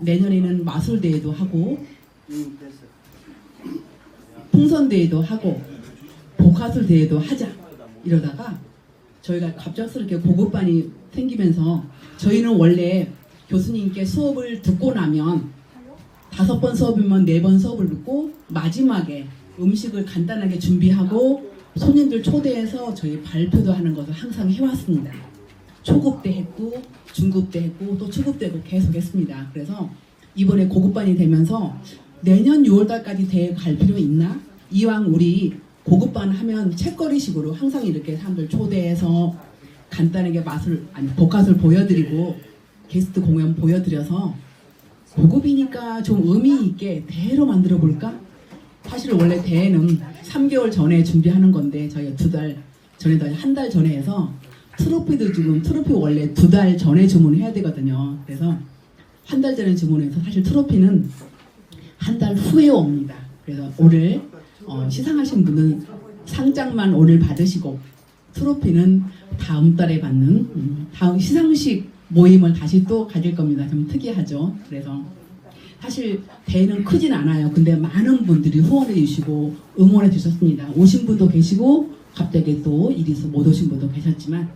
내년에는 마술대회도 하고 풍선대회도 하고 복화술 대회도 하자 이러다가 저희가 갑작스럽게 고급반이 생기면서 저희는 원래 교수님께 수업을 듣고 나면 다섯 번 수업이면 네 번 수업을 듣고 마지막에 음식을 간단하게 준비하고 손님들 초대해서 저희 발표도 하는 것을 항상 해왔습니다. 초급 때 했고 중급 때 했고 또 초급 때도 계속 했습니다. 그래서 이번에 고급반이 되면서 내년 6월달까지 대회 갈 필요 있나? 이왕 우리 고급반 하면 책거리식으로 항상 이렇게 사람들 초대해서 간단하게 맛을 아니 복화술 보여드리고 게스트 공연 보여드려서 고급이니까 좀 의미 있게 대회로 만들어 볼까? 사실 원래 대회는 3개월 전에 준비하는 건데 저희가 두 달 전에도 한달 전에 해서 트로피도 지금 트로피 원래 두 달 전에 주문해야 되거든요. 그래서 한 달 전에 주문해서 사실 트로피는 한 달 후에 옵니다. 그래서 오늘 어, 시상하신 분은 상장만 오늘 받으시고 트로피는 다음 달에 받는 음, 다음 시상식 모임을 다시 또 가질 겁니다. 좀 특이하죠. 그래서 사실 대회는 크진 않아요. 근데 많은 분들이 후원해 주시고 응원해 주셨습니다. 오신 분도 계시고 갑자기 또 있어 못 오신 분도 계셨지만 네,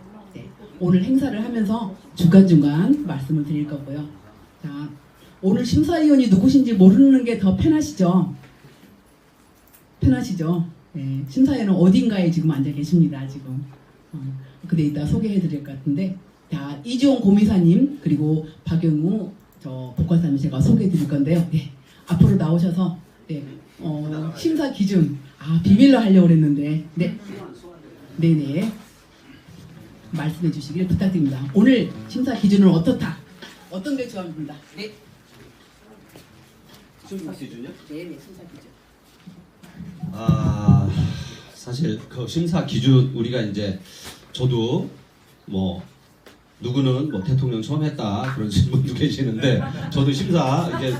오늘 행사를 하면서 중간중간 말씀을 드릴 거고요. 자, 오늘 심사위원이 누구신지 모르는 게 더 편하시죠? 편하시죠? 네, 심사위원은 어딘가에 지금 앉아 계십니다. 지금. 어, 근데 이따 소개해 드릴 것 같은데 자, 이지용 고미사님 그리고 박영우 저 복과사님 제가 소개해 드릴 건데요. 네, 앞으로 나오셔서 네, 어, 심사 기준 아 비밀로 하려고 그랬는데 네, 네네 말씀해 주시길 부탁드립니다. 오늘 심사 기준은 어떻다? 어떤 게 좋아합니다. 네, 심사 기준이요? 네 네 심사 기준. 아 사실 그 심사 기준 우리가 이제 저도 뭐 누구는 뭐 대통령 처음 했다 그런 분도 계시는데 저도 심사 이제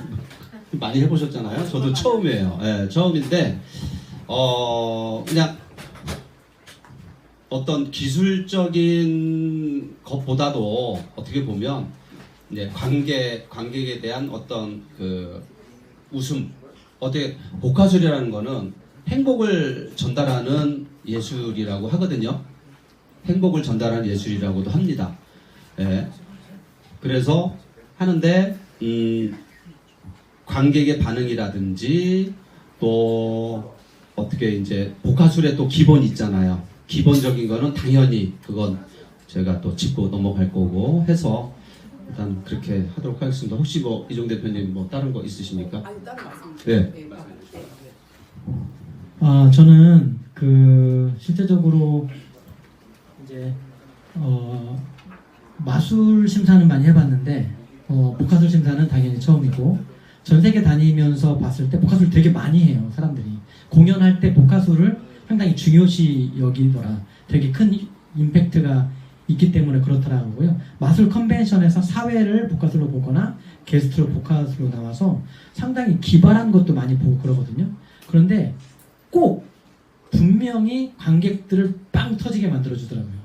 많이 해보셨잖아요. 저도 처음이에요. 예, 처음인데 어 그냥 어떤 기술적인 것보다도 어떻게 보면 이제 관객 관객에 대한 어떤 그 웃음 어떻게 복화술이라는 거는 행복을 전달하는 예술이라고 하거든요. 행복을 전달하는 예술이라고도 합니다. 예. 그래서 하는데 음, 관객의 반응이라든지 또 어떻게 이제 복화술의 또 기본이 있잖아요. 기본적인 거는 당연히 그건 제가 또 짚고 넘어갈 거고 해서 일단 그렇게 하도록 하겠습니다. 혹시 뭐 이종 대표님 뭐 다른 거 있으십니까? 아니 다른 말씀. 네. 네, 네. 아 저는 그 실제적으로 이제 어 마술 심사는 많이 해봤는데 어 복화술 심사는 당연히 처음이고 전 세계 다니면서 봤을 때 복화술 되게 많이 해요 사람들이 공연할 때 복화술을 상당히 중요시 여기더라 되게 큰 임팩트가 있기 때문에 그렇더라고요 마술 컨벤션에서 사회를 복화술로 보거나 게스트로 복화술로 나와서 상당히 기발한 것도 많이 보고 그러거든요 그런데 꼭 분명히 관객들을 빵 터지게 만들어 주더라고요.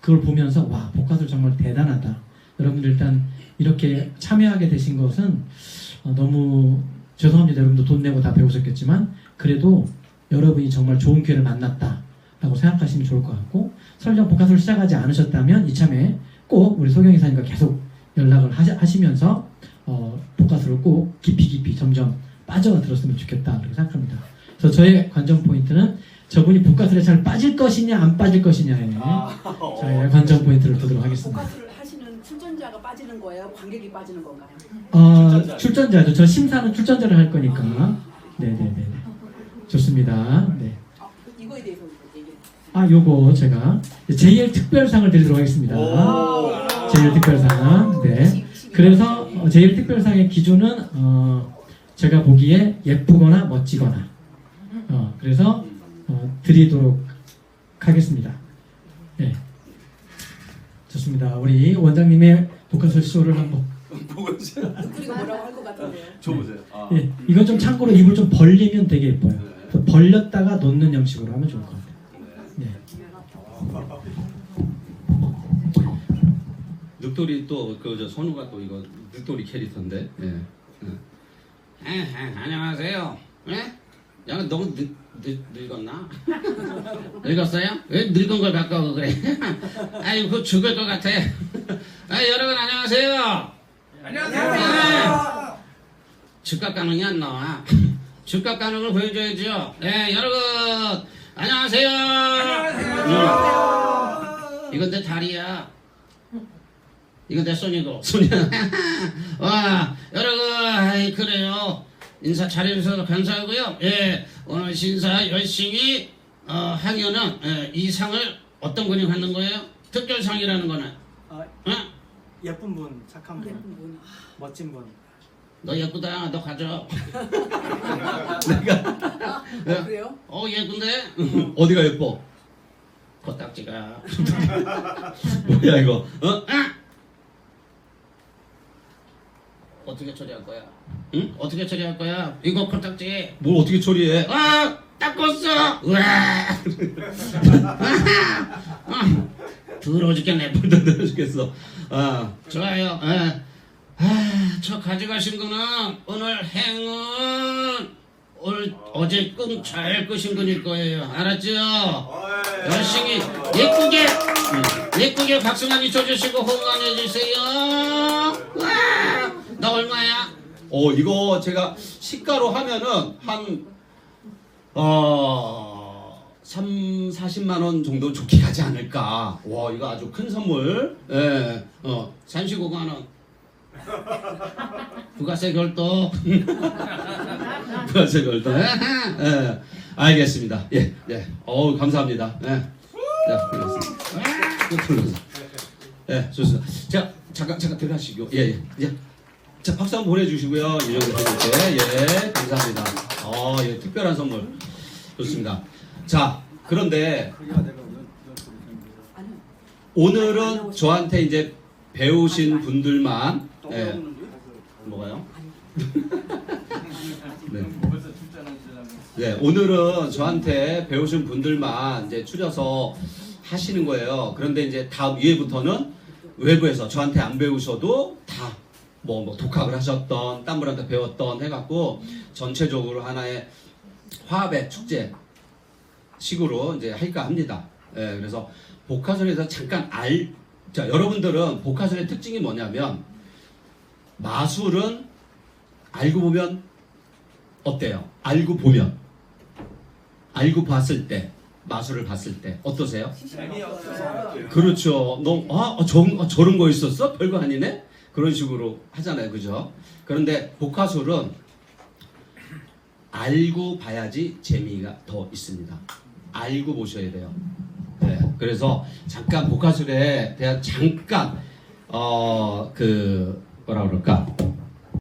그걸 보면서 와 복화술 정말 대단하다. 여러분들 일단 이렇게 참여하게 되신 것은 어, 너무 죄송합니다. 여러분도 돈 내고 다 배우셨겠지만 그래도 여러분이 정말 좋은 기회를 만났다라고 생각하시면 좋을 것 같고 설령 복화술 시작하지 않으셨다면 이참에 꼭 우리 소경 이사님과 계속 연락을 하시, 하시면서 어, 복화술을 꼭 깊이 깊이 점점 빠져들었으면 좋겠다 그렇게 생각합니다. 그래서 저의 관전 포인트는 저분이 복가술에 잘 빠질 것이냐 안 빠질 것이냐에 저의 관전 포인트를 두도록 하겠습니다. 복화술을 하시는 출전자가 빠지는 거예요? 관객이 빠지는 건가요? 어, 출전자죠. 저 심사는 출전자를 할 거니까. 네네네. 좋습니다. 네. 아, 이거에 대해서 얘기해. 아, 요거 제가 JL 특별상을 드리도록 하겠습니다. JL 특별상. 네. 그래서 어, JL 특별상의 기준은 어, 제가 보기에 예쁘거나 멋지거나. 어, 그래서 어, 드리도록 하겠습니다. 네. 좋습니다. 우리 원장님의 복화술 쇼를 한번. 보고 있어요. 그리고 뭐라고 할 것 같은데요? 줘보세요. 아. 예, 이건 좀 참고로 입을 좀 벌리면 되게 예뻐요. 벌렸다가 놓는 형식으로 하면 좋을 것 같아요. 네. 늑돌이 또그저 선우가 또 이거 늦돌이 캐릭터인데. 예. 예. 에, 에, 안녕하세요. 예? 야, 너무 늙, 늙, 늙었나? 늙었어요? 왜 늙은 걸 오고 그래? 아이고, 그거 죽을 것 같아. 아, 여러분, 안녕하세요. 안녕하세요. 즉각 가능이 안 나와. 즉각 가능을 보여줘야죠. 네, 여러분, 안녕하세요. 안녕하세요. 이건 내 다리야. 이건 내 손이고. 손이야. 와, 여러분, 아이, 그래요. 인사 잘해주셔서 감사하고요. 예, 오늘 신사 열심히 어, 하면은 예, 이 상을 어떤 분이 받는 거예요? 특별상이라는 거는. 아, 어? 예쁜 분, 착한 분, 멋진 분. 너 예쁘다. 너 가져. 어, 그래요? 어 예쁜데? 어디가 예뻐? 코딱지가 뭐야 이거? 어? 아! 어떻게 처리할 거야? 응? 어떻게 처리할 거야? 이거 코딱지 뭘 어떻게 처리해? 아! 닦았어! 우와! 아! 더러워 죽겠네 더러워 죽겠어 아 좋아요 아, 아, 저 가져가신 거는 오늘 행운 오늘 어제 꿈 잘 꾸신 분일 거예요. 알았죠? 열심히 예쁘게 응, 예쁘게 박수 많이 쳐주시고 호응해 주세요. 와, 나 얼마야? 어 이거 제가 시가로 하면은 한 어. 3, 40만 원 정도 좋게 가지 않을까. 와, 이거 아주 큰 선물. 예. 어, 35만 원. 부가세 결도. 부가세 결도. 예. 알겠습니다. 예. 예. 어우, 감사합니다. 예. 불렀어. 예, 좋습니다. 자, 잠깐, 잠깐 들어가시고. 예, 예. 예. 자, 박수 한번 보내주시고요. 이 정도. 예, 감사합니다. 어, 예, 특별한 선물. 좋습니다. 자, 그런데. 오늘은 저한테 이제 배우신 분들만 예, 뭐가요? 네. 네, 오늘은 저한테 배우신 분들만 이제 추려서 하시는 거예요. 그런데 이제 다음 위에부터는 외부에서 저한테 안 배우셔도 다 뭐 뭐 독학을 하셨던 딴 분한테 배웠던 해갖고 전체적으로 하나의 화합의 축제 식으로 이제 할까 합니다. 예, 그래서 복화설에서 잠깐 알, 자 여러분들은 복화설의 특징이 뭐냐면 마술은 알고 보면 어때요? 알고 보면 알고 봤을 때 마술을 봤을 때 어떠세요? 그렇죠. 너아 어, 저, 어, 저런 거 있었어? 별거 아니네. 그런 식으로 하잖아요, 그죠? 그런데 복화술은 알고 봐야지 재미가 더 있습니다. 알고 보셔야 돼요. 네, 그래서 잠깐 복화술에 대한 잠깐 어그 뭐라 그럴까